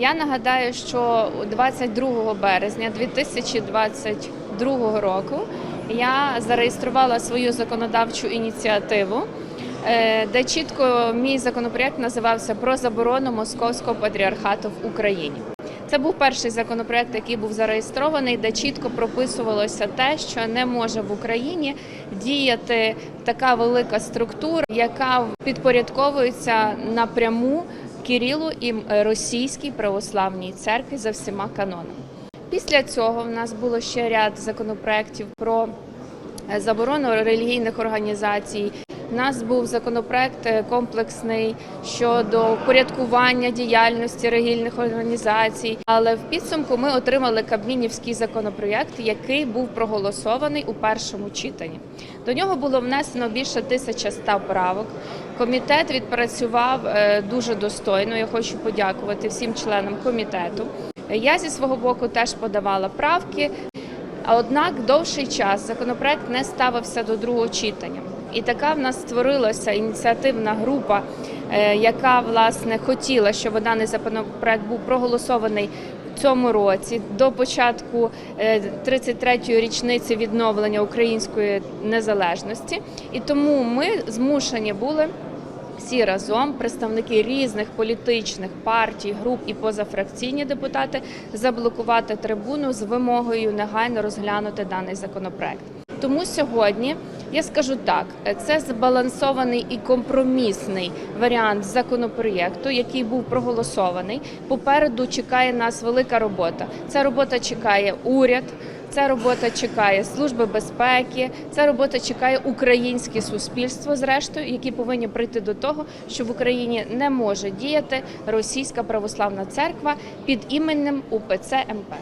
Я нагадаю, що 22 березня 2022 року я зареєструвала свою законодавчу ініціативу, е, де чітко мій законопроект називався про заборону московського патріархату в Україні. Це був перший законопроект, який був зареєстрований, де чітко прописувалося те, що не може в Україні діяти така велика структура, яка підпорядковується напряму Кирилу і російській православній церкві за всіма канонами. Після цього в нас було ще ряд законопроєктів про е, заборону релігійних організацій. У нас був законопроект е, комплексний щодо порядкування діяльності релігійних організацій. Але в підсумку ми отримали кабмінівський законопроєкт, який був проголосований у першому читанні. До нього було внесено більше 1100 правок. Комітет відпрацював е, дуже достойно. Я хочу подякувати всім членам комітету. Я зі свого боку теж подавала правки. А однак довший час законопроект не ставився до другого читання. І така в нас створилася ініціативна група, е, яка власне хотіла, щоб даний законопроект був проголосований цьому році до початку е, 33-ї річниці відновлення української незалежності. І тому ми змушені були всі разом, представники різних політичних партій, груп і позафракційні депутати, заблокувати трибуну з вимогою негайно розглянути даний законопроект. Тому сьогодні я скажу так: це збалансований і компромісний варіант законопроєкту, який був проголосований. Попереду чекає нас велика робота. Ця робота чекає уряд. Ця робота чекає служби безпеки, ця робота чекає українське суспільство, зрештою, які повинні прийти до того, що в Україні не може діяти російська православна церква під іменем УПЦ МП.